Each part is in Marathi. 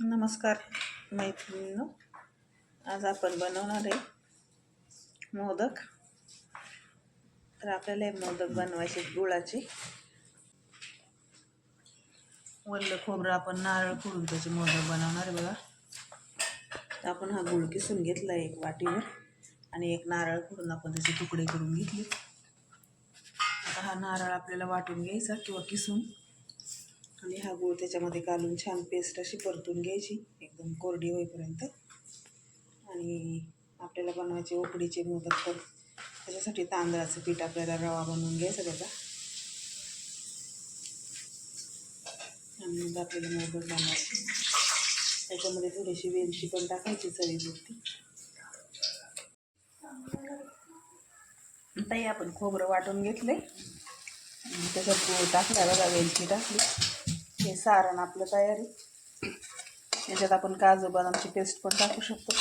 नमस्कार मैत्रिणींनो. आज आपण बनवणार आहे मोदक. तर आपल्याला हे मोदक बनवायचे गुळाचे. वल्ल खोबरं आपण नारळ फोडून त्याचे मोदक बनवणार आहे बघा. तर आपण हा गुळ किसून घेतला एक वाटीवर आणि एक नारळ फोडून आपण त्याचे तुकडे करून घेतले. आता हा नारळ आपल्याला वाटून घ्यायचा किंवा किसून. आणि हा गूळ त्याच्यामध्ये घालून छान पेस्ट अशी परतून घ्यायची एकदम कोरडी होईपर्यंत. आणि आपल्याला बनवायचे उकडीचे मोदक तर त्याच्यासाठी तांदळाचं पीठ आपल्याला रवा बनवून घ्यायचा त्याचा. आणि मग आपल्याला मोदक बनवायचे. त्याच्यामध्ये थोडीशी वेलची पण टाकायची चवीपुरती. ताई आपण खोबरं वाटून घेतले त्याच्यात गूळ टाकला बघा वेलची टाकली. हे सारण आपलं तयारी. याच्यात आपण काजू बदामची पेस्ट पण टाकू शकतो.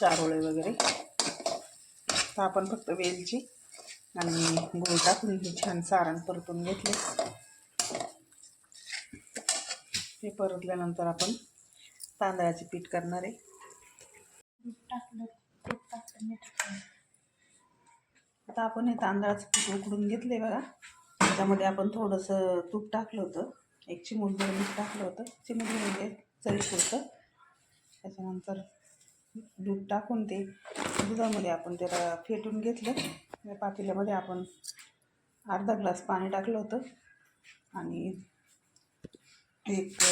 चारोळे वगैरे. तर आपण फक्त वेलची आणि गूळ टाकून हे छान सारण परतून घेतले. हे परतल्यानंतर आपण तांदळाचे पीठ करणार आहे. आता आपण हे तांदळाचं पीठ उकडून घेतले बघा. त्याच्यामध्ये आपण थोडंसं तूप टाकलं होतं. एक चिमूटभर मीठ टाकलं होतं. चिमूटभर म्हणजे चवीपुरतं त्याच्यानंतर दूध टाकून ते दुधामध्ये आपण त्याला फेटून घेतलं. या पातेल्यामध्ये आपण अर्धा ग्लास पाणी टाकलं होतं. आणि एक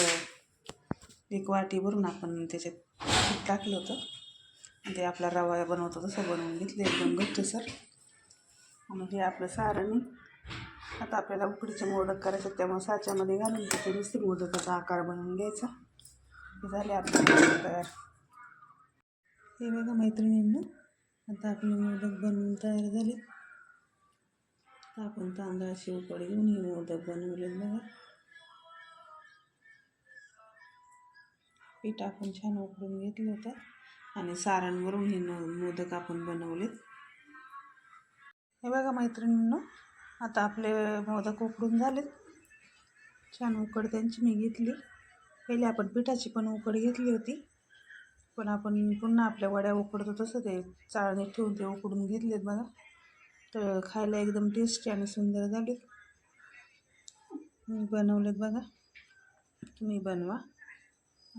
एक वाटी भरून आपण त्याच्यात टाकलं होतं. ते आपला रवा बनवतो तसं बनवून घेतलं. एकदम घट्टसर. मग हे आपलं सारण आता आपल्याला उकडीचे मोदक करायचे त्यामुळे साच्यामध्ये घालून तिथे नुसते मोदकाचा आकार बनवून घ्यायचा. हे झाले आपले तयार. हे बघा मैत्रिणींना आता आपले मोदक बनवून तयार झाले. तर आपण तांदळाची उकड घेऊन हे मोदक बनवले बघा. पीठ आपण छान उकडून घेतलं होतं आणि सारांवरून हे मोदक आपण बनवलेत. हे बघा मैत्रिणींना आता आपले मोदक उकडून झालेत. छान उकड त्यांची मी घेतली. पहिले आपण पिठाची पण उकड घेतली होती. पण आपण पुन्हा आपल्या वड्या उकडतो तसं ते चाळणीत ठेवून ते उकडून घेतलेत बघा. तर खायला एकदम टेस्टी आणि सुंदर झाले. मी बनवलेत बघा. तुम्ही बनवा.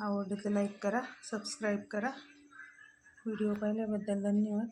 आवडले तर लाईक करा सबस्क्राईब करा. व्हिडिओ पाहिल्याबद्दल धन्यवाद.